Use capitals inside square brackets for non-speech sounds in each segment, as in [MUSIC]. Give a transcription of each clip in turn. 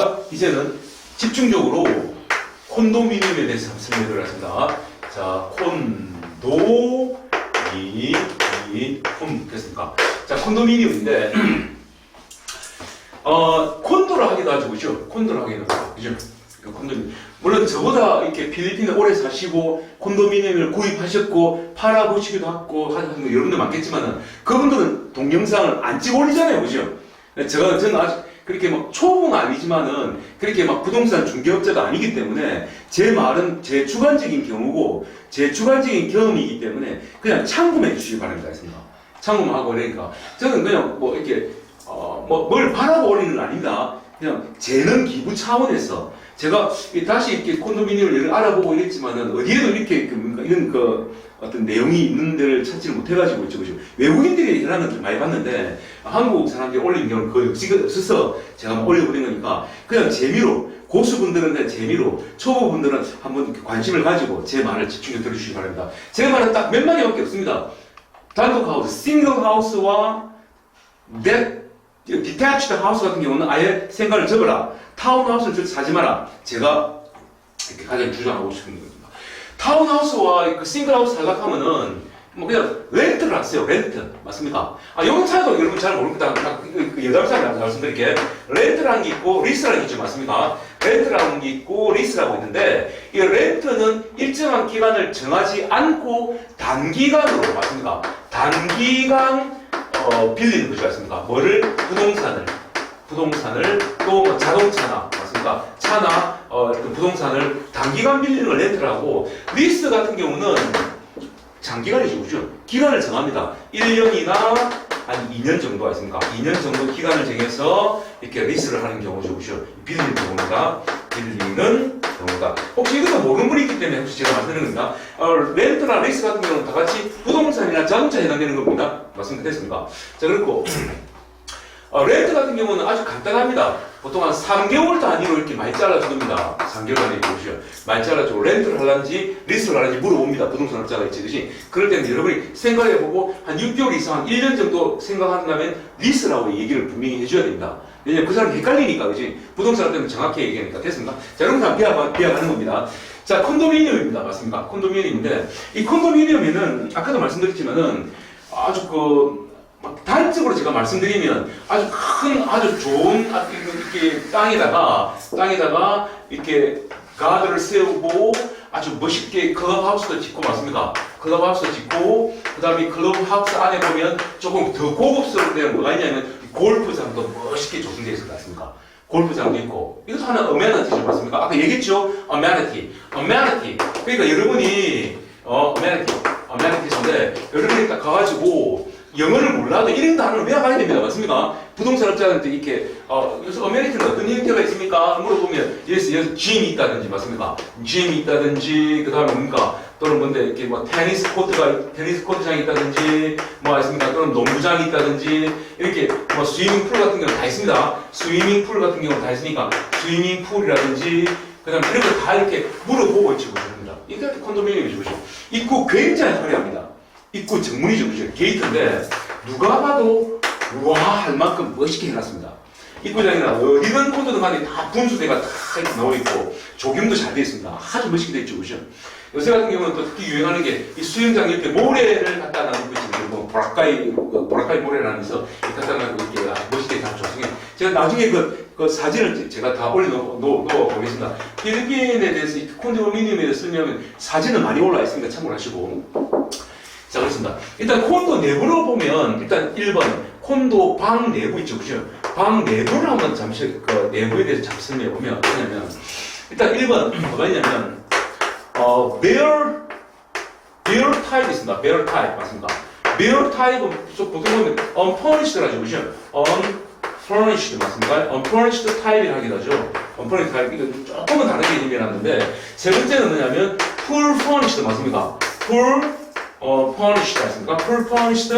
제가 이제는 집중적으로 콘도미니엄에 대해서 설명을 하겠습니다. 자, 콘도, 미, 미, 콘, 됐습니까? 자, 콘도미니엄인데, [CLEARS THROAT] 어, 콘도를 하기도 하죠, 그죠? 콘도를 하기도 하죠, 그죠? 그 콘도미니엄. 물론 저보다 이렇게 필리핀에 오래 사시고 콘도미니엄을 구입하셨고 팔아보시기도 하고 하는 분 여러분들 많겠지만은 그분들은 동영상을 안 찍어 올리잖아요, 그죠? 제가 저는 아직 그렇게 막 초보는 아니지만은 그렇게 막 부동산 중개업자가 아니기 때문에 제 말은 제 주관적인 경우고 제 주관적인 경험이기 때문에 그냥 참고해 주시기 바랍니다. 했습니다. 참고만 하고 그러니까 저는 그냥 뭐 이렇게 어 뭐 뭘 바라고 올리는 건 아닙니다. 그냥 재능 기부 차원에서 제가 이 다시 이렇게 콘도미니엄을 알아보고 이랬지만은 어디에도 이렇게 그 뭔가 이런 그 어떤 내용이 있는 데를 찾지를 못해가지고 있죠, 그죠? 외국인들이 해라는 걸 많이 봤는데 한국 사람들이 올리는 경우는 거의 없이- 없어서 제가 올려버린 거니까 그냥 재미로 고수분들은 그냥 재미로 초보분들은 한번 관심을 가지고 제 말을 집중해서 들어주시기 바랍니다. 제 말은 딱 몇 마디밖에 없습니다. 단독 하우스, 싱글 하우스와 데 하우스 같은 경우는 아예 생각을 접어라. 타운하우스를 사지 마라. 제가 이렇게 가장 주장하고 싶은 겁니다. 타운하우스와 그 싱글하우스 살각 하면은 뭐 그냥 렌트를 하세요. 렌트. 맞습니까? 아, 용차도 여러분 잘 모르겠다. 그, 그 여담사를 말씀드릴게. 렌트라는 게 있고 리스라는 게 있죠. 맞습니까? 렌트라는 게 있고 리스라고 있는데 이 렌트는 일정한 기간을 정하지 않고 단기간으로 맞습니까? 단기간 어, 빌리는 거지 맞습니까? 뭐를? 부동산을. 부동산을 또 뭐 자동차나 맞습니까? 차나 어, 그 부동산을 단기간 빌리는 걸 렌트라고 리스 같은 경우는 장기간이죠, 그죠? 기간을 정합니다. 1년이나 한 2년 정도가 있습니까? 2년 정도 기간을 정해서 이렇게 리스를 하는 경우죠, 그죠? 빌리는 경우입니다. 빌리는 경우다. 혹시 이것도 모르는 분이 있기 때문에 혹시 제가 말씀드리는 겁니다. 어, 렌트나 리스 같은 경우는 다 같이 부동산이나 자동차에 해당되는 겁니다. 말씀드렸습니까? 자, 그렇고 어, 렌트 같은 경우는 아주 간단합니다. 보통 한 3개월 단위로 이렇게 많이 잘라줍니다. 3개월 단위 보시죠. 많이 잘라주고 렌트를 하는지 리스를 하는지 물어봅니다. 부동산 업자가 있지, 그지? 그럴 때는 여러분이 생각해보고 한 6개월 이상, 한 1년 정도 생각한다면 리스라고 얘기를 분명히 해줘야 됩니다. 왜냐면 그 사람이 헷갈리니까, 그지? 부동산 업자는 정확히 얘기하니까. 됐습니까? 자, 여러분 다 비하, 비하하는 겁니다. 자, 콘도미니엄입니다. 맞습니까? 콘도미니엄인데, 이 콘도미니엄에는 아까도 말씀드렸지만은 아주 그, 막 단적으로 제가 말씀드리면 아주 큰 아주 좋은 아, 이렇게 땅에다가 땅에다가 이렇게 가드를 세우고 아주 멋있게 클럽하우스도 짓고 맞습니까? 클럽하우스도 짓고 그다음에 클럽하우스 안에 보면 조금 더 고급스러운 데는 뭐가 있냐면 골프장도 멋있게 조성되어 있을 것 같습니까? 골프장도 있고 이것도 하나 어메니티죠 맞습니까? 아까 얘기했죠? 어메니티 어메니티 그러니까 여러분이 어 어메니티 어메니티인데 여러분이 딱 가가지고 영어를 몰라도 이런 단어를 외워가야 됩니다. 맞습니까? 부동산 업자한테 이렇게 어, 요새 어메리티는 어떤 형태가 있습니까? 물어보면 예스 예스 짐이 있다든지 맞습니까? 짐이 있다든지 그 다음에 뭔가 또는 뭔데 이렇게 뭐 테니스 코트가 테니스 코트장이 있다든지 뭐 있습니까? 또는 농구장이 있다든지 이렇게 뭐 스위밍 풀 같은 경우 다 있습니다. 스위밍 풀 같은 경우 다 있으니까 스위밍 풀이라든지 그다음 이런 걸다 이렇게 물어보고 있지 보십니다. 이게 콘도미니엄이죠, 보시죠. 입구 굉장히 화려합니다. 입구 정문이죠, 그죠? 게이트인데 누가 봐도 우와 할 만큼 멋있게 해놨습니다. 입구장이나 어디든 콘도든 간에 다 분수대가 다 이렇게 나와 있고 조경도 잘 되어 있습니다. 아주 멋있게 되어 있죠, 그죠? 요새 같은 경우는 또 특히 유행하는 게 이 수영장 이렇게 모래를 갖다 놔놓고 있는 뭐 보라카이 그 보라카이 모래라면서 갖다 놔놓고 이렇게 멋있게 다 조성해. 제가 나중에 그, 그 사진을 제가 다 올려놓고 보겠습니다. 필리핀에 대해서 이 콘도미니엄에 대해서 설명하면 사진은 많이 올라 있으니까 참고를 하시고. 자, 그렇습니다. 일단 콘도 내부로 보면 일단 1번 콘도 방 내부 있죠, 그죠? 방 내부를 한번 잠시 그 내부에 대해서 잠시 설명해 보면 뭐냐면 일단 1번 뭐가 있냐면 어 bear bear type 있습니다. bear type 맞습니다. bear type은 좀 보통 보면 unfurnished라죠, 그죠? unfurnished 맞습니까? unfurnished type이라 하기도 하죠. unfurnished type 이거 조금은 다른 개념이라는데 세 번째는 뭐냐면 full furnished 맞습니까? full 어, furnished 있습니까? full furnished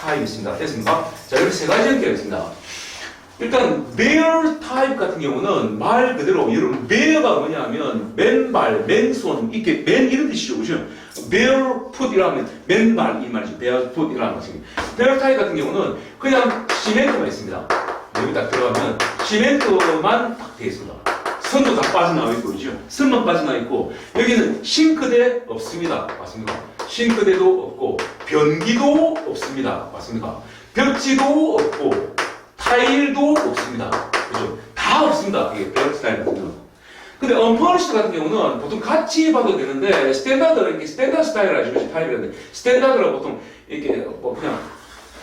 type 있습니다. 됐습니까? 자, 이렇게 세 가지 형태가 있습니다. 일단 bear type 같은 경우는 말 그대로 여러분 bear가 뭐냐면 맨발, 맨손 이렇게 맨 이런 뜻이죠, 그죠? barefoot이라면 맨발 이 말이죠. barefoot이라는 것입니다. bear type 같은 경우는 그냥 시멘트만 있습니다. 여기 딱 들어가면 시멘트만 딱 되어 있습니다. 선도 다 빠져나와 있고 그죠? 선만 빠져나와 있고 여기는 싱크대 없습니다. 맞습니까? 싱크대도 없고 변기도 없습니다. 맞습니까? 벽지도 없고 타일도 없습니다. 그죠? 다 없습니다. 이게 벽 스타일 같은 경우는. 근데 언퍼니시드 같은 경우는 보통 같이 봐도 되는데 스탠다드 이렇게 스탠다드 스타일 아시죠? 타입이라는데 스탠다드라 보통 이렇게 뭐 그냥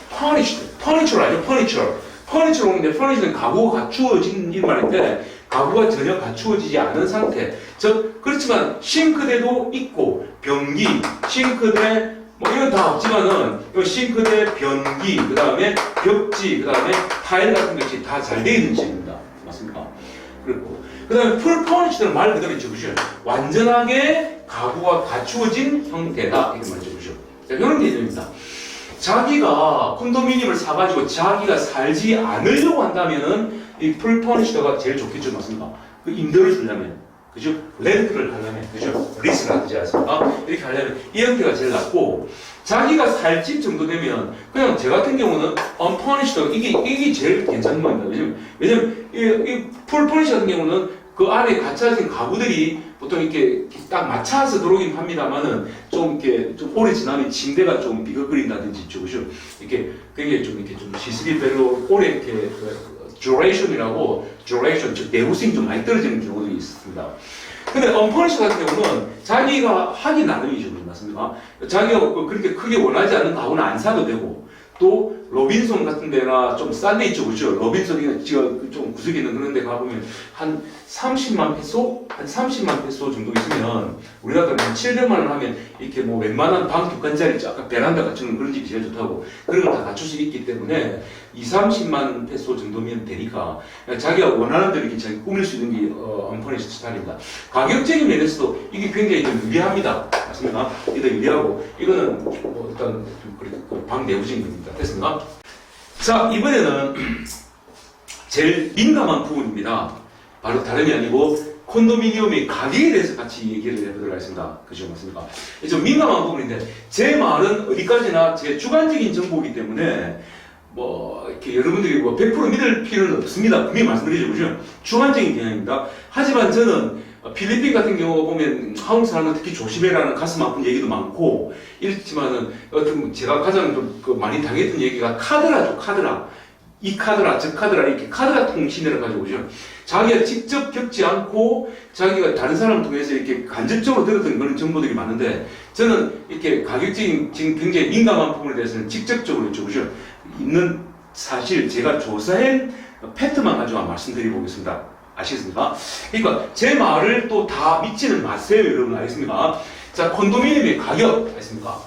퍼니시드, 퍼니처를 알죠? 퍼니처. 퍼니처로 오는데 퍼니처는 가구가 갖추어진 이 말인데 가구가 전혀 갖추어지지 않은 상태. 즉 그렇지만 싱크대도 있고 변기, 싱크대 뭐 이건 다 없지만은 이 싱크대, 변기, 그 다음에 벽지, 그 다음에 타일 같은 것이 다 잘 되어 있는 집입니다. 맞습니까? 그리고 그 다음에 풀 퍼니치드는 말 그대로 적으죠. 완전하게 가구가 갖추어진 형태다. 말을 적으죠. 자, 이런 개념입니다. 자기가 콘도미니엄을 사가지고 자기가 살지 않으려고 한다면은 이 풀 퍼니치드가 제일 좋겠죠. 맞습니까? 그 임대를 주려면. 그죠? 렌트를 하려면. 그죠? 리스를 하지 않습니까? 이렇게 하려면 이 형태가 제일 낫고 자기가 살집 정도 되면 그냥 제 같은 경우는 언퍼니시드 이게 이게 제일 괜찮은 겁니다. 왜냐면 왜냐면 이풀 퍼니시 같은 경우는 그 안에 갇혀진 가구들이 보통 이렇게 딱 맞춰서 들어오긴 합니다만은 좀 이렇게 좀 오래 지나면 침대가 좀 비거거린다든지 좀 그죠? 이렇게 그게 좀 이렇게 좀 시스템이 별로 오래 이렇게 그 duration이라고 duration 즉 내구성이 좀 많이 떨어지는 경우도 있습니다. 근데 언퍼니시 같은 경우는 자기가 하기 나름이죠, 맞습니까? 자기가 그- 그렇게 크게 원하지 않는 가구는 안 사도 되고 또 로빈손 같은 데나 좀 싼 데 있죠, 그죠? 로빈손이 지금 좀 구석에 있는 그런 데 가보면 한 30만 페소? 한 30만 페소 정도 있으면 우리나라는 한 700만 원 하면 이렇게 뭐 웬만한 방 두 칸짜리 아까 베란다 갖추는 그런 집이 제일 좋다고 그런 걸 다 갖출 수 있기 때문에 2, 30만 페소 정도면 되니까 자기가 원하는 대로 이렇게 자기 꾸밀 수 있는 게 어, 언퍼니시 스타일입니다. 가격적인 면에서도 이게 굉장히 좀 유리합니다. 맞습니까? 더 유리하고 이거는 뭐 일단 좀 그렇게 그방 내부적인 겁니다. 됐습니까? 자 이번에는 [CLEARS THROAT] 제일 민감한 부분입니다. 바로 다름이 아니고 콘도미니엄의 가격에 대해서 같이 얘기를 해보도록 하겠습니다. 그죠? 맞습니까? 좀 민감한 부분인데 제 말은 어디까지나 제 주관적인 정보이기 때문에 뭐 이렇게 여러분들이 뭐 100% 믿을 필요는 없습니다. 분명히 말씀드리죠, 그죠? 주관적인 개념입니다. 하지만 저는 필리핀 같은 경우 보면 한국 사람은 특히 조심해라는 가슴 아픈 얘기도 많고 이렇지만은 어떤 제가 가장 좀그 많이 당했던 얘기가 카드라죠, 카드라. 이 카드라, 저 카드라 이렇게 카드라 통신을 가지고 오죠. 자기가 직접 겪지 않고 자기가 다른 사람을 통해서 이렇게 간접적으로 들었던 그런 정보들이 많은데 저는 이렇게 가격적인 지금 굉장히 민감한 부분에 대해서는 직접적으로 적으죠. 있는 사실 제가 조사한 팩트만 가지고 말씀드려 보겠습니다. 아시겠습니까? 그러니까 제 말을 또 다 믿지는 마세요, 여러분. 알겠습니까? 자, 콘도미니엄의 가격, 알겠습니까?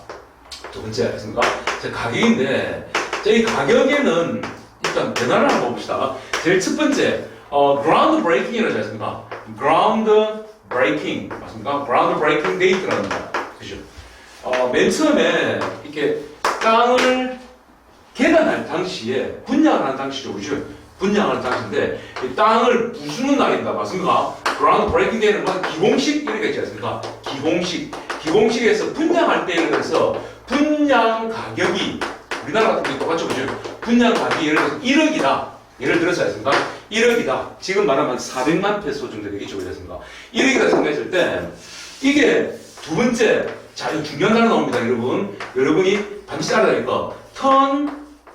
두 번째, 알겠습니까? 자, 가격인데, 자, 이 가격에는 일단 변화를 한번 봅시다. 제일 첫 번째, 어, ground breaking이라고 하지 않습니까? ground breaking, 맞습니까? ground breaking date라는 거. 그죠? 어, 맨 처음에 이렇게 땅을 개간할 당시에 분양하는 당시죠, 그죠? 분양하는 당시인데 이 땅을 부수는 날입니다, 맞습니까? ground breaking day는 뭐 기공식 이런 게 있지 않습니까? 기공식, 기공식에서 분양할 때에 대해서 분양 가격이 우리나라 같은 경우 똑같죠, 그죠? 분양 가격이 예를 들어서 1억이다. 예를 들어서 했습니까? 1억이다. 지금 말하면 400만 페소 정도 되겠죠, 그렇습니까? 1억이다 생각했을 때 이게 두 번째 자, 이거 중요한 단어 나옵니다, 여러분. 여러분이 반드시 알아야 될 거. turn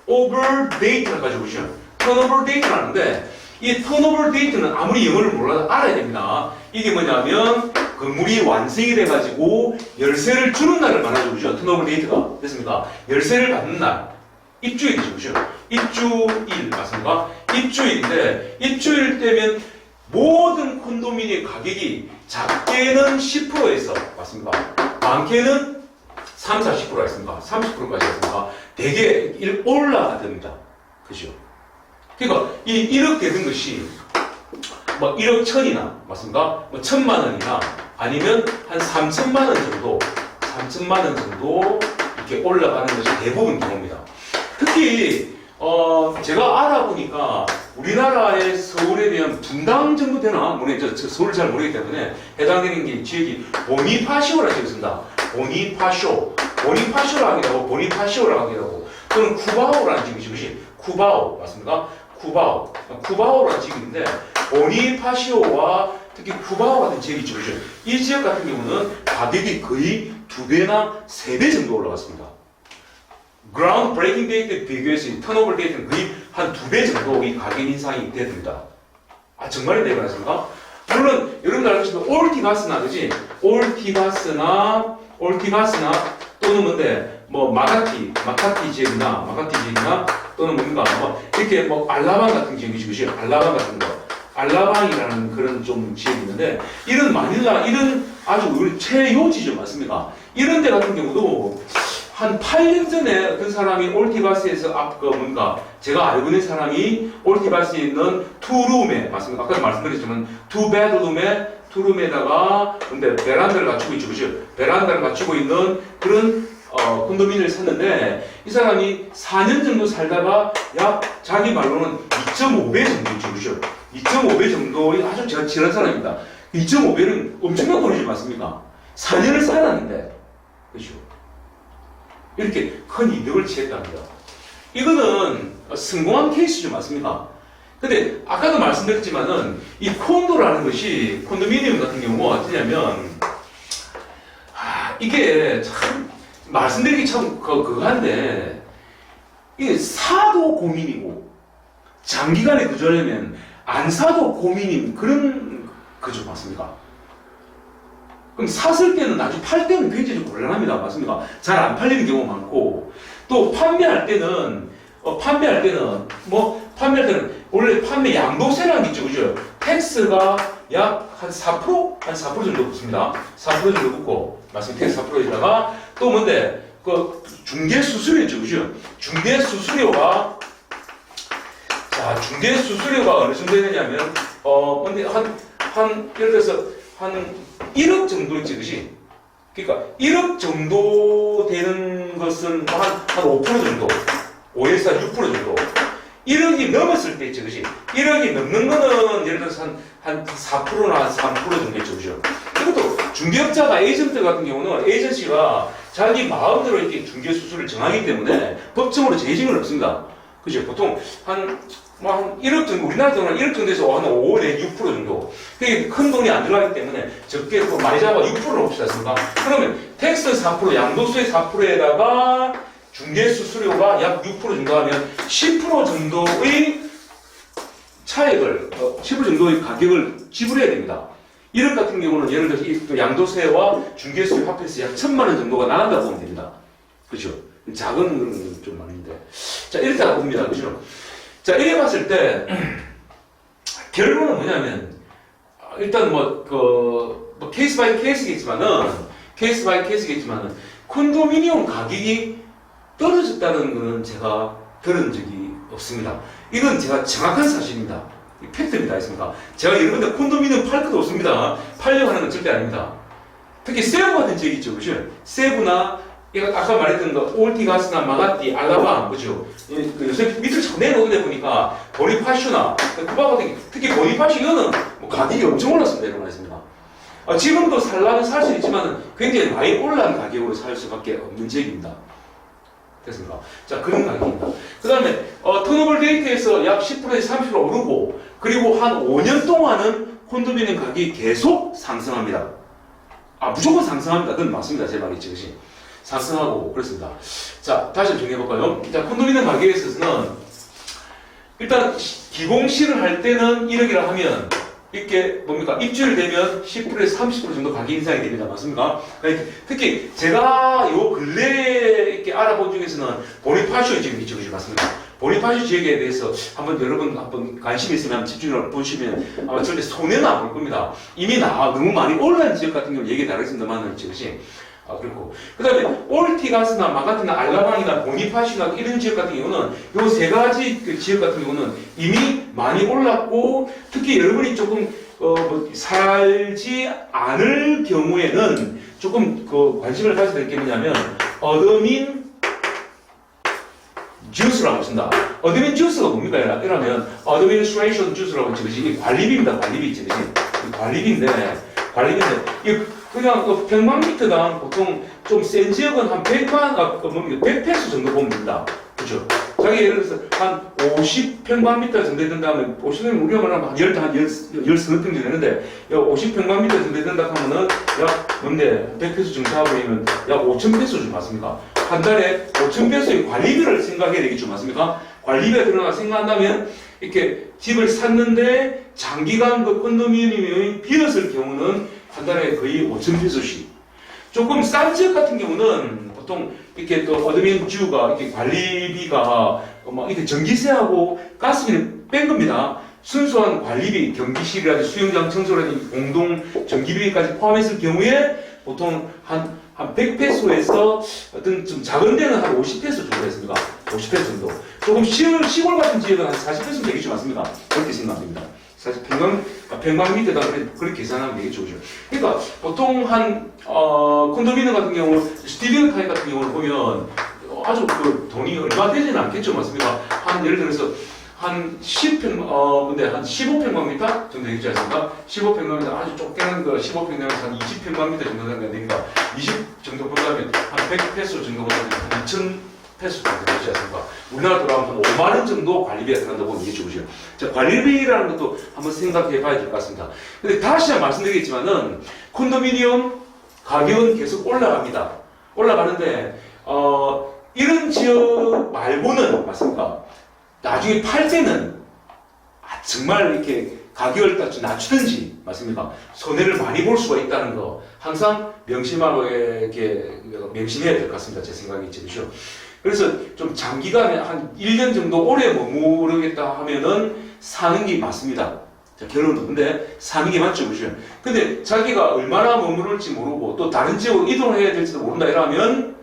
over date를 가지고 오시죠. turn over date를 하는데 이 turn over date는 아무리 영어를 몰라도 알아야 됩니다. 이게 뭐냐면 건물이 완성이 돼가지고 열쇠를 주는 날을 말하죠, 그죠? turn over date가 됐습니까? 열쇠를 받는 날. 입주일이죠, 그죠? 입주일 맞습니까? 입주일인데 입주일 때면 모든 콘도미니엄 가격이 작게는 10%에서 맞습니까? 많게는 3, 40%가 있습니다. 30%까지 있습니다. 되게 일- 올라가 됩니다. 그죠? 그러니까 이 1억 되는 것이 뭐 1억 천이나 맞습니까? 뭐 천만 원이나 아니면 한 3천만 원 정도 3천만 원 정도 이렇게 올라가는 것이 대부분 경우입니다. 특히 어 제가 알아보니까 우리나라의 서울에 대한 분당 정도 되나 모르겠죠. 저 서울 잘 모르기 때문에 해당되는 게 지역이 보니파시오라 적습니다. 보니파쇼, 보니파쇼라 하기도 하고 보니파시오라 하기도 하고 또는 쿠바오라는 지역이죠. 그것이 쿠바오 맞습니까? 쿠바오, 쿠바오라는 지역인데 보니파시오와 특히 쿠바오 같은 지역이 있죠. 그죠? 이 지역 같은 경우는 가격이 거의 두 배나 세 배 정도 올라갔습니다. 그라운드 브레이킹 데이트 비교해서 턴오버 데이트는 거의 한 두 배 정도 이 가격 인상이 됩니다. 아 정말이 되거나습니까 물론 여러분들 알다시피 올티가스나 그지? 올티가스나 올티가스나 또는 뭔데 뭐 마카티 마카티 지역이나 마카티 지역이나 또는 뭔가 뭐 이렇게 뭐 알라방 같은 지역이지 그지? 알라방 같은 거 알라방이라는 그런 좀 지역이 있는데 이런 마닐라 이런 아주 우리 최요 지점 맞습니까? 이런 데 같은 경우도 한 8년 전에 어떤 사람이 올티바스에서 앞그 뭔가 제가 알고 있는 사람이 올티바스에 있는 투룸에 맞습니다. 아까도 말씀드렸지만 투 베드룸에 투룸에다가 근데 베란다를 갖추고 있죠, 그죠? 베란다를 갖추고 있는 그런 어, 콘도미니를 샀는데 이 사람이 4년 정도 살다가 약 자기 말로는 2.5배 정도 있죠, 그죠? 2.5배 정도의 아주 제가 지난 사람입니다. 2.5배는 엄청난 돈이지 맞습니까? 4년을 살았는데, 그죠? 이렇게 큰 이득을 취했답니다. 이거는 성공한 케이스죠, 맞습니까? 근데 아까도 말씀드렸지만은 이 콘도라는 것이 콘도미니엄 같은 경우가 어떠냐면 아, 이게 참 말씀드리기 참 그, 그거 한데 이게 사도 고민이고 장기간에 그저려면 안 사도 고민인 그런 그죠 맞습니까? 그럼 샀을 때는 아주 팔 때는 굉장히 좀 곤란합니다. 맞습니까? 잘 안 팔리는 경우가 많고 또 판매할 때는 어, 판매할 때는 뭐 판매할 때는 원래 판매 양도세라는 게 있죠. 그죠? 텍스가 약 한 4%? 한 4% 정도 붙습니다. 4% 정도 붙고 말씀 텍스 4%에다가 또 뭔데 그 중개 수수료 있죠. 그죠? 중개 수수료가 자, 중개 수수료가 어느 정도 되냐면 어 근데 한 한 예를 들어서 한 1억 정도 그지? 그러니까 1억 정도 되는 것은 한, 한 5% 정도, 5에서 한 6% 정도. 1억이 넘었을 때 그지? 1억이 넘는 거는 예를 들어서 한, 한 4%나 3% 정도 그죠? 이것도 중개업자가 에이전트 같은 경우는 에이전시가 자기 마음대로 이렇게 중개 수수를 정하기 때문에 법정으로 제징은 없습니다. 그죠? 보통 한, 뭐한 1억 정도, 우리나라 돈은 1억 정도에서 한 5, 내6% 정도. 큰 돈이 안 들어가기 때문에 적게 또 많이 잡아 6%를 봅시다, 습니까 그러면 텍스 4%, 양도세 4%에다가 중개 수수료가 약 6% 정도 하면 10% 정도의 차액을, 어, 10% 정도의 가격을 지불해야 됩니다. 1억 같은 경우는 예를 들어서 양도세와 중개수료 합해서 약 천만 원 정도가 나간다고 보면 됩니다. 그렇죠? 작은 건좀 많은데. 자, 이렇게 봅니다. 그렇죠? 자, 이래 봤을 때 결론은 뭐냐면 어, 일단 뭐, 그, 뭐 케이스 바이 케이스겠지만은 케이스 바이 케이스겠지만은 콘도미니엄 가격이 떨어졌다는 거는 제가 들은 적이 없습니다. 이건 제가 정확한 사실입니다. 이 팩트입니다. 있습니다. 제가 여러분들 콘도미니엄 팔 것도 없습니다. 팔려고 하는 건 절대 아닙니다. 특히 세부 같은 지역 있죠. 그죠? 세부나 이거 아까 말했던 거 올티가스나 마가티, 알라방 그죠? 이- 그 요새 밑을 자꾸 내놓은 데 보니까 보니파슈나 쿠바 같은 게 특히 보니파슈 이거는 뭐 가격이 엄청 올랐습니다. 이런 말했습니다. 어, 지금도 살라면 살 수 있지만 굉장히 많이 올라간 가격으로 살 수밖에 없는 지역입니다. 됐습니까? 자, 그런 가격입니다. 그 다음에, 어, 턴오버 데이트에서 약 10%에서 30% 오르고, 그리고 한 5년 동안은 콘도미니엄 가격이 계속 상승합니다. 아, 무조건 상승합니다. 그건 맞습니다. 제 말이 지금. 상승하고, 그렇습니다. 자, 다시 정리해볼까요? 자, 콘도미니엄 가격에 있어서는, 일단, 시- 기공실을 할 때는 1억이라 하면, 이렇게 뭡니까? 입주를 되면 10%에서 30% 정도 가격 인상이 됩니다. 맞습니까? 그러니까 특히 제가 요 근래에 이렇게 알아본 중에서는 보니파쇼 지금. 그죠? 맞습니다. 보니파쇼 지역에 대해서 한번 여러분 한번 관심 있으면 집중해서 보시면 아마 절대 손해는 안 볼 겁니다. 이미 나 너무 많이 올라간 지역 같은 경우 얘기 나가겠습니다만 지금 아, 그렇고. 그 다음에 올티가스나 마가티나 알라방이나 보니파시나 이런 지역 같은 경우는 요 세 가지 그 지역 같은 경우는 이미 많이 올랐고 특히 여러분이 조금 어, 뭐 살지 않을 경우에는 조금 그 관심을 가져야 될 게 뭐냐면 어드민 주스라고 쓴다. 어드민 주스가 뭡니까? 이러면 어드미니스트레이션 주스라고? 이게 관리비입니다. 관리비 있지, 그지? 이 관리비인데 관리비인데 이 그냥 그 100만 미터당 보통 좀 센 지역은 한 100만, 아, 그 뭡니까? 100페소 정도 됩니다. 그죠? 자, 자기 예를 들어서 한 50평방미터 정도 된다면 50평 우리가 말하면 한 10, 한 10, 10 서너 평 정도 되는데 약 50평방미터 정도 된다 하면은 약 뭔데 100페소 정도 하고이면 약 5,000페소 좀 맞습니까? 한 달에 5,000페소의 관리비를 생각해야 되겠죠 맞습니까? 관리비가 들어가 생각한다면 이렇게 집을 샀는데 장기간 그 컨도미니엄이 비었을 경우는 한 달에 거의 5,000페소씩 조금 싼 지역 같은 경우는 보통 이렇게 또 어드민 주가 이렇게 관리비가 뭐 이렇게 전기세하고 가스비를 뺀 겁니다. 순수한 관리비, 경비실이라든지 수영장 청소라든지 공동 전기비까지 포함했을 경우에 보통 한, 한 100페소에서 어떤 좀 작은 데는 한 50페소 정도 됐습니다. 50페소 정도. 조금 시골, 시골 같은 지역은 한 40페소 되겠죠, 맞습니까? 그렇게 생각합니다. 사실 평방, 평방미터다 그렇게 계산하면 되겠죠, 그죠? 그러니까 보통 한 어, 콘도미니엄 같은 경우, 스튜디오 타입 같은 경우를 보면 아주 그 돈이 얼마 되지는 않겠죠, 맞습니까? 한 예를 들어서 한 10평, 어, 근데 한 15평방미터 정도 되지 않습니까? 15평방미터 아주 좁게는 그 15평방미터 한 20평방미터 정도 됩니다. 20 정도 본다면 한 100페소 정도 본다면 한 2,000 되지 않습니까? 우리나라 들어가면 한 5만 원 정도 관리비가 들어간다고 얘기해 주시죠. 자, 관리비라는 것도 한번 생각해 봐야 될 것 같습니다. 근데 다시 말씀드리겠지만은 콘도미니엄 가격은 계속 올라갑니다. 올라가는데 어, 이런 지역 말고는 맞습니까? 나중에 팔 때는 아, 정말 이렇게 가격을 딱좀 낮추든지 맞습니까? 손해를 많이 볼 수가 있다는 거 항상 명심하고 이렇게 명심해야 될 것 같습니다. 제 생각이 있죠. 그렇죠? 그래서 좀 장기간에 한 1년 정도 오래 머무르겠다 하면은 사는 게 맞습니다. 자, 결론은 근데 사는 게 맞죠, 그죠? 근데 자기가 얼마나 머무를지 모르고 또 다른 지역으로 이동해야 될지도 모른다 이러면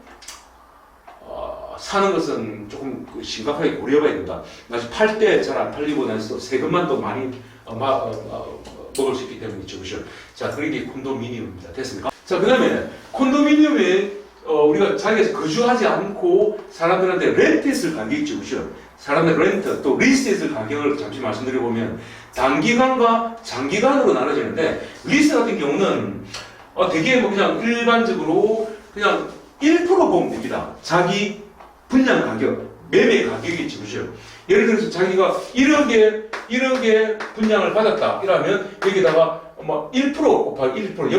어, 사는 것은 조금 그 심각하게 고려해봐야 된다. 마치 팔때 잘 안 팔리고 나서 세금만 더 많이 어, 마, 어, 어, 먹을 수 있기 때문이죠, 그죠? 자, 그런 게 콘도미니엄입니다. 됐습니까? 자, 그 다음에 콘도미니엄 자기에서 거주하지 않고 사람들한테 렌트했을 가격이 있죠, 그죠? 사람들 렌트 또 리스했을 가격을 잠시 말씀드려보면 단기간과 장기간으로 나눠지는데 리스 같은 경우는 어, 되게 뭐 그냥 일반적으로 그냥 1% 보면 됩니다. 자기 분양 가격, 매매 가격이 그죠? 예를 들어서 자기가 1억에 1억에 분양을 받았다 이러면 여기다가 뭐1% 곱하기 1%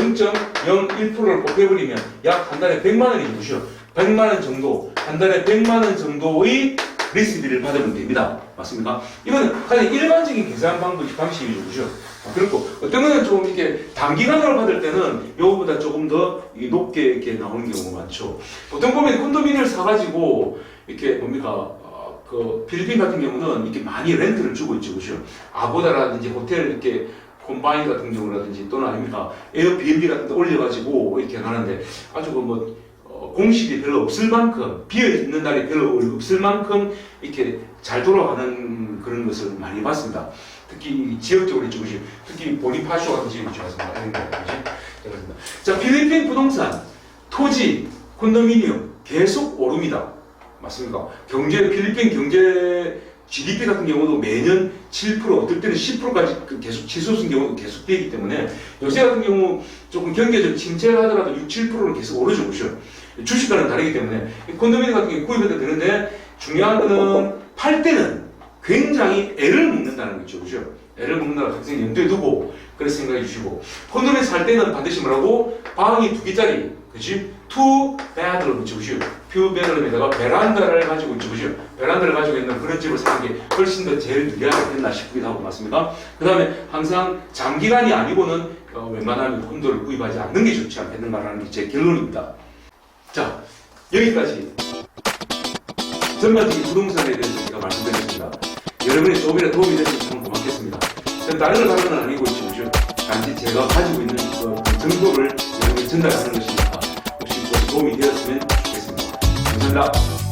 0.01%를 곱해버리면 약 한 달에 100만 원이 되죠. 100만 원 정도 한 달에 100만 원 정도의 리스비를 받으면 됩니다. 맞습니까? 이건 가장 일반적인 계산 방법 방식이죠, 그죠? 아, 그렇고 어떤 거는 좀 이렇게 단기간으로 받을 때는 이거보다 조금 더 높게 이렇게 나오는 경우가 많죠. 보통 보면 콘도미니엄을 사가지고 이렇게 뭡니까? 어, 그 필리핀 같은 경우는 이렇게 많이 렌트를 주고 있죠, 그죠? 아고다라든지 호텔 이렇게 콤바인 같은 경우라든지 또는 아닙니까 에어비앤비 같은 데 올려가지고 이렇게 하는데 아주 그뭐 어, 공실이 별로 없을 만큼 비어 있는 날이 별로 없을 만큼 이렇게 잘 돌아가는 그런 것을 많이 봤습니다. 특히 지역적으로 그지? 특히 보니파쇼 같은 지역이 좋아서 거, 그지? 그렇습니다. 자, 필리핀 부동산, 토지, 콘도미니엄 계속 오릅니다. 맞습니까? 경제, 필리핀 경제 GDP 같은 경우도 매년 7% 어떨 때는 10%까지 그 계속 치솟은 경우도 계속 되기 때문에 요새 같은 경우 조금 경제적 침체를 하더라도 6, 7%는 계속 오르죠, 그죠? 주식과는 다르기 때문에 콘도미니엄 같은 경우 구입해도 되는데 중요한 거는 팔 때는 굉장히 애를 먹는다는 거죠, 그죠? 애를 먹는다고 학생 염두에 두고 그래서 생각해 주시고 콘도미니엄 살 때는 반드시 뭐라고 방이 두 개짜리, 그지? 투 베드룸 있죠, 그죠? 퓨 베드룸에다가 베란다를 가지고 있죠, 그죠? 베란다를 가지고 있는 그런 집을 사는 게 훨씬 더 제일 유리하겠나 싶기도 하고 맞습니까? 그 다음에 항상 장기간이 아니고는 어, 웬만하면 콘도를 구입하지 않는 게 좋지 않겠는가라는 게 제 결론입니다. 자, 여기까지 전반적인 부동산에 대해서 제가 말씀드렸습니다. 여러분의 조금이라도 도움이 되면 참 고맙겠습니다. 저는 다른 걸 하는 건 아니고 지금 단지 제가 가지고 있는 그 정보를 여러분께 전달하는 것이니까 혹시 좀 도움이 되었으면 Good luck.